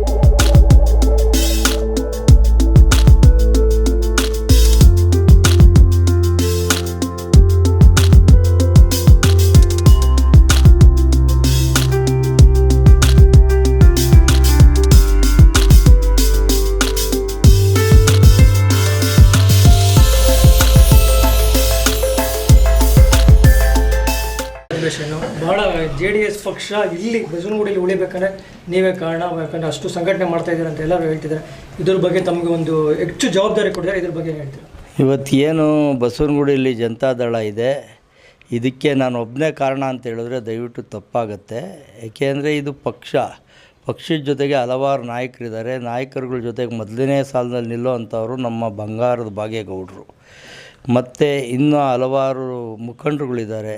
you ಬಹಳ J D S ಪಕ್ಷ ಇಲ್ಲಿ ಬಸವನಗುಡಿಯಲ್ಲಿ ಉಳಿಬೇಕಂದ್ರೆ ನೀವೇ ಕಾರಣ, ಯಾಕಂದರೆ ಅಷ್ಟು ಸಂಘಟನೆ ಮಾಡ್ತಾ ಇದ್ದೀರ ಅಂತ ಎಲ್ಲರೂ ಹೇಳ್ತಿದ್ದಾರೆ. ಇದ್ರ ಬಗ್ಗೆ ತಮಗೆ ಒಂದು ಹೆಚ್ಚು ಜವಾಬ್ದಾರಿ ಕೊಟ್ಟಿದ್ದಾರೆ ಇದ್ರ ಬಗ್ಗೆ ಹೇಳ್ತೀರಾ? ಇವತ್ತೇನು ಬಸವನಗುಡಿಯಲ್ಲಿ ಜನತಾದಳ ಇದೆ, ಇದಕ್ಕೆ ನಾನು ಒಬ್ಬನೇ ಕಾರಣ ಅಂತ ಹೇಳಿದ್ರೆ ದಯವಿಟ್ಟು ತಪ್ಪಾಗುತ್ತೆ. ಏಕೆಂದರೆ ಇದು ಪಕ್ಷ. ಪಕ್ಷದ ಜೊತೆಗೆ ಹಲವಾರು ನಾಯಕರಿದ್ದಾರೆ. ನಾಯಕರುಗಳ ಜೊತೆಗೆ ಮೊದಲನೇ ಸಾಲದಲ್ಲಿ ನಿಲ್ಲೋ ಅಂಥವರು ನಮ್ಮ ಬಂಗಾರದ ಬಾಗೇಗೌಡರು ಮತ್ತು ಇನ್ನೂ ಹಲವಾರು ಮುಖಂಡರುಗಳಿದ್ದಾರೆ.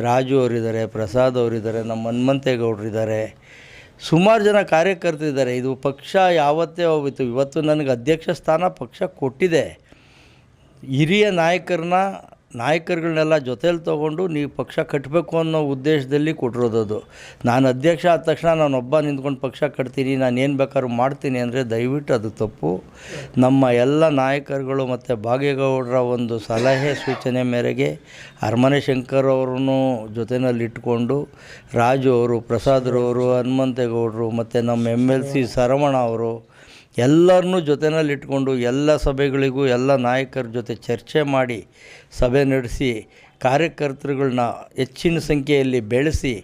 ರಾಜು ಅವರಿದ್ದಾರೆ, ಪ್ರಸಾದ್ ಅವರಿದ್ದಾರೆ, ನಮ್ಮ ಹನುಮಂತೇಗೌಡರಿದ್ದಾರೆ. ಸುಮಾರು ಜನ ಕಾರ್ಯಕರ್ತರಿದ್ದಾರೆ. ಇದು ಪಕ್ಷ ಯಾವತ್ತೇ ಹೋಗಿತ್ತು ಇವತ್ತು ನನಗೆ ಅಧ್ಯಕ್ಷ ಸ್ಥಾನ ಪಕ್ಷ ಕೊಟ್ಟಿದೆ. ಹಿರಿಯ ನಾಯಕರನ್ನ ನಾಯಕರುಗಳನ್ನೆಲ್ಲ ಜೊತೇಲಿ ತೊಗೊಂಡು ನೀವು ಪಕ್ಷ ಕಟ್ಟಬೇಕು ಅನ್ನೋ ಉದ್ದೇಶದಲ್ಲಿ ಕೊಟ್ಟಿರೋದದು ನಾನು ಅಧ್ಯಕ್ಷ ಆದ ತಕ್ಷಣ ನಾನೊಬ್ಬ ನಿಂತ್ಕೊಂಡು ಪಕ್ಷ ಕಟ್ತೀನಿ, ನಾನು ಏನು ಬೇಕಾದ್ರೂ ಮಾಡ್ತೀನಿ ಅಂದರೆ ದಯವಿಟ್ಟು ಅದು ತಪ್ಪು. ನಮ್ಮ ಎಲ್ಲ ನಾಯಕರುಗಳು ಮತ್ತು ಭಾಗೇಗೌಡರ ಒಂದು ಸಲಹೆ ಸೂಚನೆ ಮೇರೆಗೆ ಅರಮನೆ ಶಂಕರ್ ಅವ್ರನ್ನೂ ಜೊತೆಯಲ್ಲಿ ಇಟ್ಕೊಂಡು ರಾಜು ಅವರು ಪ್ರಸಾದ್ರವರು ಹನುಮಂತೇಗೌಡರು ಮತ್ತು ನಮ್ಮ ಎಂ ಎಲ್ ಸಿ ಸರವಣ ಅವರು ಎಲ್ಲರನ್ನೂ ಜೊತೆಯಲ್ಲಿ ಇಟ್ಕೊಂಡು ಎಲ್ಲ ಸಭೆಗಳಿಗೂ ಎಲ್ಲ ನಾಯಕರ ಜೊತೆ ಚರ್ಚೆ ಮಾಡಿ ಸಭೆ ನಡೆಸಿ ಕಾರ್ಯಕರ್ತರುಗಳನ್ನ ಹೆಚ್ಚಿನ ಸಂಖ್ಯೆಯಲ್ಲಿ ಬೆಳೆಸಿ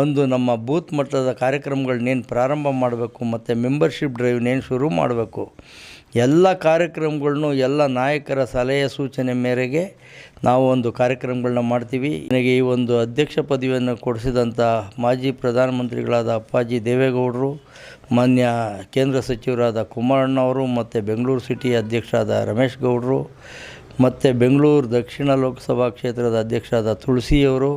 ಒಂದು ನಮ್ಮ ಬೂತ್ ಮಟ್ಟದ ಕಾರ್ಯಕ್ರಮಗಳನ್ನೇನು ಪ್ರಾರಂಭ ಮಾಡಬೇಕು, ಮತ್ತು ಮೆಂಬರ್ಶಿಪ್ ಡ್ರೈವ್ನೇನು ಶುರು ಮಾಡಬೇಕು, ಎಲ್ಲ ಕಾರ್ಯಕ್ರಮಗಳನ್ನು ಎಲ್ಲ ನಾಯಕರ ಸಲಹೆ ಸೂಚನೆ ಮೇರೆಗೆ ನಾವು ಒಂದು ಕಾರ್ಯಕ್ರಮಗಳನ್ನ ಮಾಡ್ತೀವಿ. ನನಗೆ ಈ ಒಂದು ಅಧ್ಯಕ್ಷ ಪದವಿಯನ್ನು ಕೊಡಿಸಿದಂಥ ಮಾಜಿ ಪ್ರಧಾನಮಂತ್ರಿಗಳಾದ ಅಪ್ಪಾಜಿ ದೇವೇಗೌಡರು, ಮಾನ್ಯ ಕೇಂದ್ರ ಸಚಿವರಾದ ಕುಮಾರಣ್ಣವರು, ಮತ್ತು ಬೆಂಗಳೂರು ಸಿಟಿ ಅಧ್ಯಕ್ಷರಾದ ರಮೇಶ್ ಗೌಡರು, ಮತ್ತು ಬೆಂಗಳೂರು ದಕ್ಷಿಣ ಲೋಕಸಭಾ ಕ್ಷೇತ್ರದ ಅಧ್ಯಕ್ಷರಾದ ತುಳಸಿಯವರು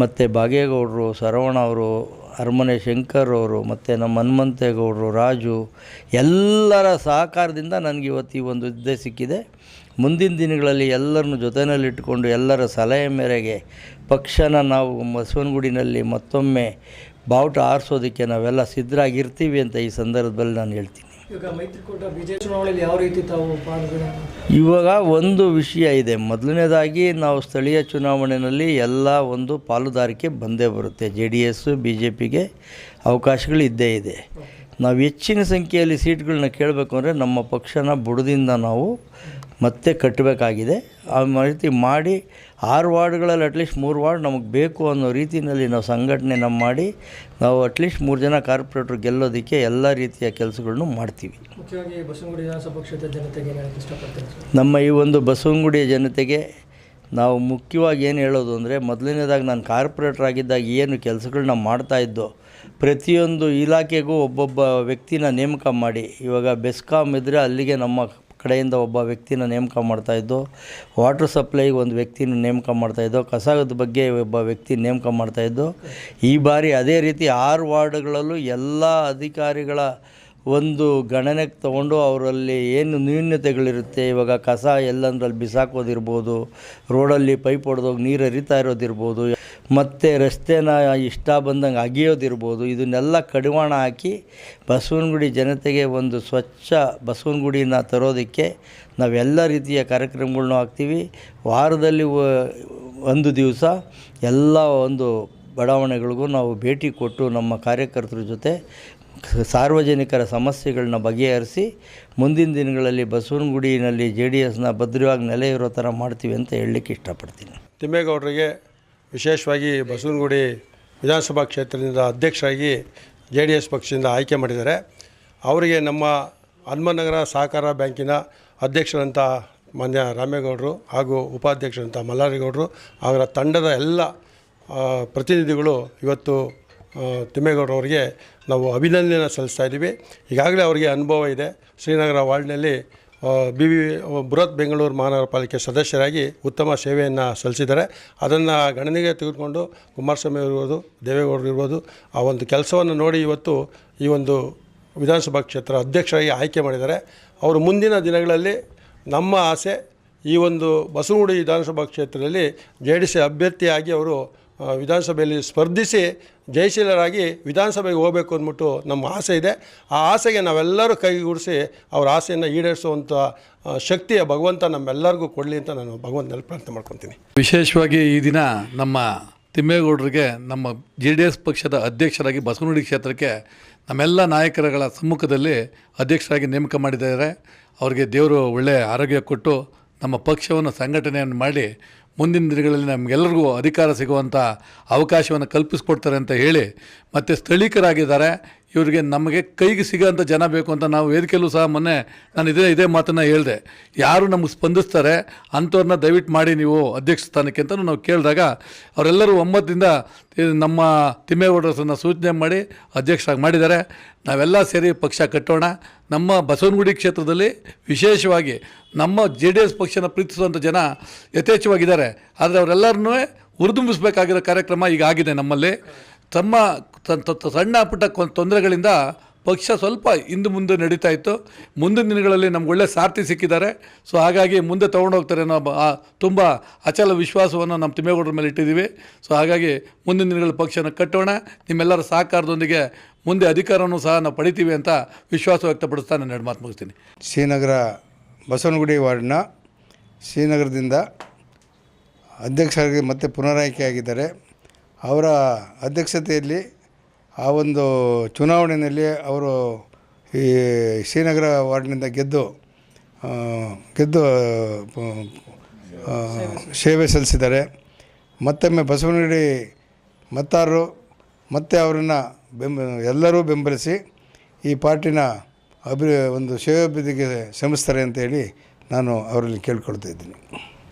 ಮತ್ತು ಬಾಗೇಗೌಡರು, ಸರವಣ ಅವರು, ಅರಮನೆ ಶಂಕರ್ ಅವರು, ಮತ್ತು ನಮ್ಮ ಹನುಮಂತೇಗೌಡರು, ರಾಜು, ಎಲ್ಲರ ಸಹಕಾರದಿಂದ ನನಗೆ ಇವತ್ತು ಈ ಒಂದು ಹುದ್ದೆ ಸಿಕ್ಕಿದೆ. ಮುಂದಿನ ದಿನಗಳಲ್ಲಿ ಎಲ್ಲರನ್ನು ಜೊತೆಯಲ್ಲಿಟ್ಟುಕೊಂಡು ಎಲ್ಲರ ಸಲಹೆ ಮೇರೆಗೆ ಪಕ್ಷನ ನಾವು ಬಸವನಗುಡಿನಲ್ಲಿ ಮತ್ತೊಮ್ಮೆ ಬಾವುಟ ಆರಿಸೋದಕ್ಕೆ ನಾವೆಲ್ಲ ಸಿದ್ಧರಾಗಿರ್ತೀವಿ ಅಂತ ಈ ಸಂದರ್ಭದಲ್ಲಿ ನಾನು ಹೇಳ್ತೀನಿ. ಇವಾಗ ಒಂದು ವಿಷಯ ಇದೆ. ಮೊದಲನೇದಾಗಿ ನಾವು ಸ್ಥಳೀಯ ಚುನಾವಣೆಯಲ್ಲಿ ಎಲ್ಲ ಒಂದು ಪಾಲುದಾರಿಕೆ ಬಂದೇ ಬರುತ್ತೆ. J D S B J ಪಿಗೆ ಅವಕಾಶಗಳು ಇದ್ದೇ ಇದೆ. ನಾವು ಹೆಚ್ಚಿನ ಸಂಖ್ಯೆಯಲ್ಲಿ ಸೀಟ್ಗಳನ್ನ ಕೇಳಬೇಕು ಅಂದರೆ ನಮ್ಮ ಪಕ್ಷನ ಬುಡದಿಂದ ನಾವು ಮತ್ತೆ ಕಟ್ಟಬೇಕಾಗಿದೆ. ಆ ರೀತಿ ಮಾಡಿ ಆರು ವಾರ್ಡ್ಗಳಲ್ಲಿ ಅಟ್ಲೀಸ್ಟ್ ಮೂರು ವಾರ್ಡ್ ನಮಗೆ ಬೇಕು ಅನ್ನೋ ರೀತಿಯಲ್ಲಿ ನಾವು ಸಂಘಟನೆನ ಮಾಡಿ ನಾವು ಅಟ್ಲೀಸ್ಟ್ ಮೂರು ಜನ ಕಾರ್ಪೊರೇಟ್ರು ಗೆಲ್ಲೋದಕ್ಕೆ ಎಲ್ಲ ರೀತಿಯ ಕೆಲಸಗಳನ್ನು ಮಾಡ್ತೀವಿ. ನಮ್ಮ ಈ ಒಂದು ಬಸವನಗುಡಿಯ ಜನತೆಗೆ ನಾವು ಮುಖ್ಯವಾಗಿ ಏನು ಹೇಳೋದು ಅಂದರೆ ಮೊದಲನೇದಾಗಿ ನಾನು ಕಾರ್ಪೊರೇಟರ್ ಆಗಿದ್ದಾಗ ಏನು ಕೆಲಸಗಳನ್ನ ಮಾಡ್ತಾಯಿದ್ದೋ ಪ್ರತಿಯೊಂದು ಇಲಾಖೆಗೂ ಒಬ್ಬೊಬ್ಬ ವ್ಯಕ್ತಿನ ನೇಮಕ ಮಾಡಿ ಇವಾಗ ಬೆಸ್ಕಾಮ್ ಇದ್ದರೆ ಅಲ್ಲಿಗೆ ನಮ್ಮ ಕಡೆಯಿಂದ ಒಬ್ಬ ವ್ಯಕ್ತಿನ ನೇಮಕ ಮಾಡ್ತಾಯಿದ್ದು ವಾಟರ್ ಸಪ್ಲೈಗೆ ಒಂದು ವ್ಯಕ್ತಿನ ನೇಮಕ ಮಾಡ್ತಾಯಿದ್ದೋ ಕಸದ ಬಗ್ಗೆ ಒಬ್ಬ ವ್ಯಕ್ತಿ ನೇಮಕ ಮಾಡ್ತಾಯಿದ್ದು ಈ ಬಾರಿ ಅದೇ ರೀತಿ ಆರು ವಾರ್ಡ್ಗಳಲ್ಲೂ ಎಲ್ಲ ಅಧಿಕಾರಿಗಳ ಒಂದು ಗಣನೆಗೆ ತಗೊಂಡು ಅವರಲ್ಲಿ ಏನು ನ್ಯೂನ್ಯತೆಗಳಿರುತ್ತೆ ಇವಾಗ ಕಸ ಎಲ್ಲಂದ್ರಲ್ಲಿ ಬಿಸಾಕೋದಿರ್ಬೋದು, ರೋಡಲ್ಲಿ ಪೈಪ್ ಹೊಡೆದೋಗಿ ನೀರು ಹರಿತಾ ಇರೋದಿರ್ಬೋದು, ಮತ್ತು ರಸ್ತೆನ ಇಷ್ಟ ಬಂದಂಗೆ ಅಗಿಯೋದಿರ್ಬೋದು, ಇದನ್ನೆಲ್ಲ ಕಡಿವಾಣ ಹಾಕಿ ಬಸವನಗುಡಿ ಜನತೆಗೆ ಒಂದು ಸ್ವಚ್ಛ ಬಸವನಗುಡಿನ ತರೋದಕ್ಕೆ ನಾವೆಲ್ಲ ರೀತಿಯ ಕಾರ್ಯಕ್ರಮಗಳನ್ನೂ ಹಾಕ್ತೀವಿ. ವಾರದಲ್ಲಿ ಒಂದು ದಿವಸ ಎಲ್ಲ ಒಂದು ಬಡಾವಣೆಗಳಿಗೂ ನಾವು ಭೇಟಿ ಕೊಟ್ಟು ನಮ್ಮ ಕಾರ್ಯಕರ್ತರ ಜೊತೆ ಸಾರ್ವಜನಿಕರ ಸಮಸ್ಯೆಗಳನ್ನ ಬಗೆಹರಿಸಿ ಮುಂದಿನ ದಿನಗಳಲ್ಲಿ ಬಸವನಗುಡಿನಲ್ಲಿ ಜೆ ಡಿ ಎಸ್ನ ಭದ್ರವಾಗಿ ನೆಲೆ ಇರೋ ಥರ ಮಾಡ್ತೀವಿ ಅಂತ ಹೇಳಲಿಕ್ಕೆ ಇಷ್ಟಪಡ್ತೀನಿ. ತಿಮ್ಮೇಗೌಡರಿಗೆ ವಿಶೇಷವಾಗಿ ಬಸವನಗುಡಿ ವಿಧಾನಸಭಾ ಕ್ಷೇತ್ರದಿಂದ ಅಧ್ಯಕ್ಷರಾಗಿ ಜೆ ಡಿ ಎಸ್ ಪಕ್ಷದಿಂದ ಆಯ್ಕೆ ಮಾಡಿದ್ದಾರೆ. ಅವರಿಗೆ ನಮ್ಮ ಹನುಮನಗರ ಸಹಕಾರ ಬ್ಯಾಂಕಿನ ಅಧ್ಯಕ್ಷರಂಥ ಮಾನ್ಯ ರಾಮೇಗೌಡರು ಹಾಗೂ ಉಪಾಧ್ಯಕ್ಷರಂಥ ಮಲ್ಲಾರಿಗೌಡರು ಅವರ ತಂಡದ ಎಲ್ಲ ಪ್ರತಿನಿಧಿಗಳು ಇವತ್ತು ತಿಮ್ಮೇಗೌಡರವರಿಗೆ ನಾವು ಅಭಿನಂದನೆ ಸಲ್ಲಿಸ್ತಾ ಇದ್ದೀವಿ. ಈಗಾಗಲೇ ಅವರಿಗೆ ಅನುಭವ ಇದೆ. ಶ್ರೀನಗರ ವಾರ್ಡ್ನಲ್ಲಿ ಬಿ ವಿ ಬೃಹತ್ ಬೆಂಗಳೂರು ಮಹಾನಗರ ಪಾಲಿಕೆ ಸದಸ್ಯರಾಗಿ ಉತ್ತಮ ಸೇವೆಯನ್ನು ಸಲ್ಲಿಸಿದ್ದಾರೆ. ಅದನ್ನು ಗಣನೆಗೆ ತೆಗೆದುಕೊಂಡು ಕುಮಾರಸ್ವಾಮಿ ಇರ್ಬೋದು, ದೇವೇಗೌಡರು ಇರ್ಬೋದು, ಆ ಒಂದು ಕೆಲಸವನ್ನು ನೋಡಿ ಇವತ್ತು ಈ ಒಂದು ವಿಧಾನಸಭಾ ಕ್ಷೇತ್ರ ಅಧ್ಯಕ್ಷರಾಗಿ ಆಯ್ಕೆ ಮಾಡಿದ್ದಾರೆ. ಅವರು ಮುಂದಿನ ದಿನಗಳಲ್ಲಿ ನಮ್ಮ ಆಸೆ ಈ ಒಂದು ಬಸವಗುಡಿ ವಿಧಾನಸಭಾ ಕ್ಷೇತ್ರದಲ್ಲಿ ಜೆ ಡಿ ಸಿ ಅಭ್ಯರ್ಥಿಯಾಗಿ ಅವರು ವಿಧಾನಸಭೆಯಲ್ಲಿ ಸ್ಪರ್ಧಿಸಿ ಜಯಶೀಲರಾಗಿ ವಿಧಾನಸಭೆಗೆ ಹೋಗಬೇಕು ಅಂದ್ಬಿಟ್ಟು ನಮ್ಮ ಆಸೆ ಇದೆ. ಆ ಆಸೆಗೆ ನಾವೆಲ್ಲರೂ ಕೈಗೂಡಿಸಿ ಅವ್ರ ಆಸೆಯನ್ನು ಈಡೇರಿಸುವಂಥ ಶಕ್ತಿಯ ಭಗವಂತ ನಮ್ಮೆಲ್ಲರಿಗೂ ಕೊಡಲಿ ಅಂತ ನಾನು ಭಗವಂತನಲ್ಲಿ ಪ್ರಾರ್ಥನೆ ಮಾಡ್ಕೊತೀನಿ. ವಿಶೇಷವಾಗಿ ಈ ದಿನ ನಮ್ಮ ತಿಮ್ಮೇಗೌಡರಿಗೆ ನಮ್ಮ ಜೆ ಡಿ ಎಸ್ ಪಕ್ಷದ ಅಧ್ಯಕ್ಷರಾಗಿ ಬಸವನಗುಡಿ ಕ್ಷೇತ್ರಕ್ಕೆ ನಮ್ಮೆಲ್ಲ ನಾಯಕರುಗಳ ಸಮ್ಮುಖದಲ್ಲಿ ಅಧ್ಯಕ್ಷರಾಗಿ ನೇಮಕ ಮಾಡಿದ್ದಾರೆ. ಅವರಿಗೆ ದೇವರು ಒಳ್ಳೆಯ ಆರೋಗ್ಯ ಕೊಟ್ಟು ನಮ್ಮ ಪಕ್ಷವನ್ನು ಸಂಘಟನೆಯನ್ನು ಮಾಡಿ ಮುಂದಿನ ದಿನಗಳಲ್ಲಿ ನಮಗೆಲ್ಲರಿಗೂ ಅಧಿಕಾರ ಸಿಗುವಂಥ ಅವಕಾಶವನ್ನು ಕಲ್ಪಿಸ್ಕೊಡ್ತಾರೆ ಅಂತ ಹೇಳಿ ಮತ್ತು ಸ್ಥಳೀಕರಾಗಿದ್ದಾರೆ. ಇವರಿಗೆ ನಮಗೆ ಕೈಗೆ ಸಿಗೋಂಥ ಜನ ಬೇಕು ಅಂತ ನಾವು ವೇದಿಕೆಯಲ್ಲೂ ಸಹ ಮೊನ್ನೆ ನಾನು ಇದೇ ಇದೇ ಮಾತನ್ನು ಹೇಳಿದೆ. ಯಾರು ನಮಗೆ ಸ್ಪಂದಿಸ್ತಾರೆ ಅಂಥವ್ರನ್ನ ದಯವಿಟ್ಟು ಮಾಡಿ ನೀವು ಅಧ್ಯಕ್ಷ ಸ್ಥಾನಕ್ಕೆ ಅಂತ ನಾವು ಕೇಳಿದಾಗ ಅವರೆಲ್ಲರೂ ಒಮ್ಮತದಿಂದ ನಮ್ಮ ತಿಮ್ಮೇಗೌಡರನ್ನ ಸೂಚನೆ ಮಾಡಿ ಅಧ್ಯಕ್ಷರಾಗಿ ಮಾಡಿದ್ದಾರೆ. ನಾವೆಲ್ಲ ಸೇರಿ ಪಕ್ಷ ಕಟ್ಟೋಣ. ನಮ್ಮ ಬಸವನಗುಡಿ ಕ್ಷೇತ್ರದಲ್ಲಿ ವಿಶೇಷವಾಗಿ ನಮ್ಮ ಜೆ ಡಿ ಎಸ್ ಪಕ್ಷನ ಪ್ರೀತಿಸುವಂಥ ಜನ ಯಥೇಚ್ಛವಾಗಿದ್ದಾರೆ. ಆದರೆ ಅವರೆಲ್ಲರನ್ನೂ ಹುರಿದುಂಬಿಸಬೇಕಾಗಿರೋ ಕಾರ್ಯಕ್ರಮ ಈಗ ಆಗಿದೆ ನಮ್ಮಲ್ಲಿ. ತಮ್ಮ ಸಣ್ಣ ಪುಟ್ಟ ತೊಂದರೆಗಳಿಂದ ಪಕ್ಷ ಸ್ವಲ್ಪ ಹಿಂದೆ ಮುಂದೆ ನಡೀತಾ ಇತ್ತು. ಮುಂದಿನ ದಿನಗಳಲ್ಲಿ ನಮ್ಗೆ ಒಳ್ಳೆ ಸಾರ್ಥಿ ಸಿಕ್ಕಿದ್ದಾರೆ. ಸೊ ಹಾಗಾಗಿ ಮುಂದೆ ತೊಗೊಂಡೋಗ್ತಾರೆ ಅನ್ನೋ ತುಂಬ ಅಚಲ ವಿಶ್ವಾಸವನ್ನು ನಮ್ಮ ತಿಮ್ಮೇಗೌಡರ ಮೇಲೆ ಇಟ್ಟಿದ್ದೀವಿ ಸೊ ಹಾಗಾಗಿ ಮುಂದಿನ ದಿನಗಳಲ್ಲಿ ಪಕ್ಷನ ಕಟ್ಟೋಣ. ನಿಮ್ಮೆಲ್ಲರ ಸಹಕಾರದೊಂದಿಗೆ ಮುಂದೆ ಅಧಿಕಾರವನ್ನು ಸಹ ನಾವು ಪಡಿತೀವಿ ಅಂತ ವಿಶ್ವಾಸ ವ್ಯಕ್ತಪಡಿಸ್ತಾ ನಾನು ಎರಡು ಮಾತು ಮುಗಿಸ್ತೀನಿ. ಶ್ರೀನಗರ ಬಸವನಗುಡಿ ವಾರ್ಡ್ನ ಶ್ರೀನಗರದಿಂದ ಅಧ್ಯಕ್ಷರಾಗಿ ಮತ್ತೆ ಪುನರಾಯ್ಕೆಯಾಗಿದ್ದಾರೆ. ಅವರ ಅಧ್ಯಕ್ಷತೆಯಲ್ಲಿ ಆ ಒಂದು ಚುನಾವಣೆಯಲ್ಲಿ ಅವರು ಈ ಶ್ರೀನಗರ ವಾರ್ಡ್ನಿಂದ ಗೆದ್ದು ಗೆದ್ದು ಸೇವೆ ಸಲ್ಲಿಸಿದ್ದಾರೆ. ಮತ್ತೊಮ್ಮೆ ಬಸವನಗುಡಿ ಮತ್ತಾರರು ಮತ್ತೆ ಅವರನ್ನು ಬೆಂಬ, ಎಲ್ಲರೂ ಬೆಂಬಲಿಸಿ ಈ ಪಾರ್ಟಿನ ಅಭಿ, ಒಂದು ಸೇವಾಭಿವೃದ್ಧಿಗೆ ಶ್ರಮಿಸ್ತಾರೆ ಅಂತೇಳಿ ನಾನು ಅವರಲ್ಲಿ ಕೇಳ್ಕೊಳ್ತಾ ಇದ್ದೀನಿ.